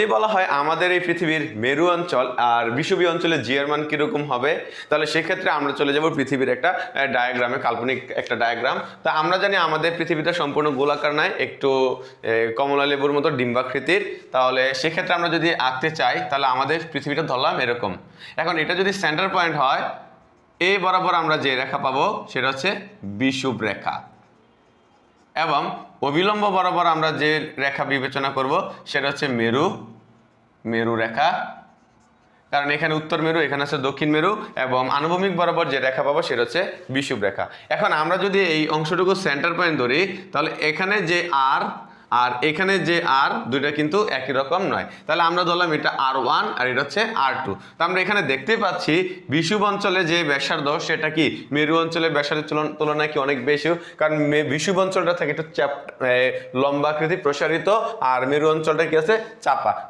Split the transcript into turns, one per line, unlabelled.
যদি বলা হয় আমাদের এই পৃথিবীর মেরু অঞ্চল আর বিষুবী অঞ্চলে জিয়ার মান কীরকম হবে, তাহলে সেক্ষেত্রে আমরা চলে যাব পৃথিবীর একটা ডায়াগ্রামে কাল্পনিক একটা ডায়াগ্রাম তা আমরা জানি আমাদের পৃথিবীটা সম্পূর্ণ গোলাকার নয়, একটু কমলা লেবুর মতো ডিম্বাকৃতির। তাহলে সেক্ষেত্রে আমরা যদি আঁকতে চাই, তাহলে আমাদের পৃথিবীটা ধরলাম এরকম। এখন এটা যদি সেন্টার পয়েন্ট হয়, এ বরাবর আমরা যে রেখা পাবো, সেটা হচ্ছে বিষুব রেখা। এবং অবিলম্ব বরাবর আমরা যে রেখা বিবেচনা করব, সেটা হচ্ছে মেরু মেরু রেখা। কারণ এখানে উত্তর মেরু, এখানে আছে দক্ষিণ মেরু, এবং আনুভূমিক বরাবর যে রেখা পাবো, সেটা হচ্ছে বিষুব রেখা। এখন আমরা যদি এই অংশটুকু সেন্টার পয়েন্ট ধরি, তাহলে এখানে যে আর আর এখানে যে আর দুইটা কিন্তু একই রকম নয়। তাহলে আমরা ধরলাম এটা আর ওয়ান আর এটা হচ্ছে আর টু। তা আমরা এখানে দেখতে পাচ্ছি বিষুব অঞ্চলে যে ব্যাসার্ধ সেটা কি মেরু অঞ্চলে ব্যাসার্ধের তুলনায় কি অনেক বেশি কারণ বিষুব অঞ্চলটা থাকে একটু এ, লম্বাকৃতি প্রসারিত আর মেরু অঞ্চলটা কি আছে? চাপা।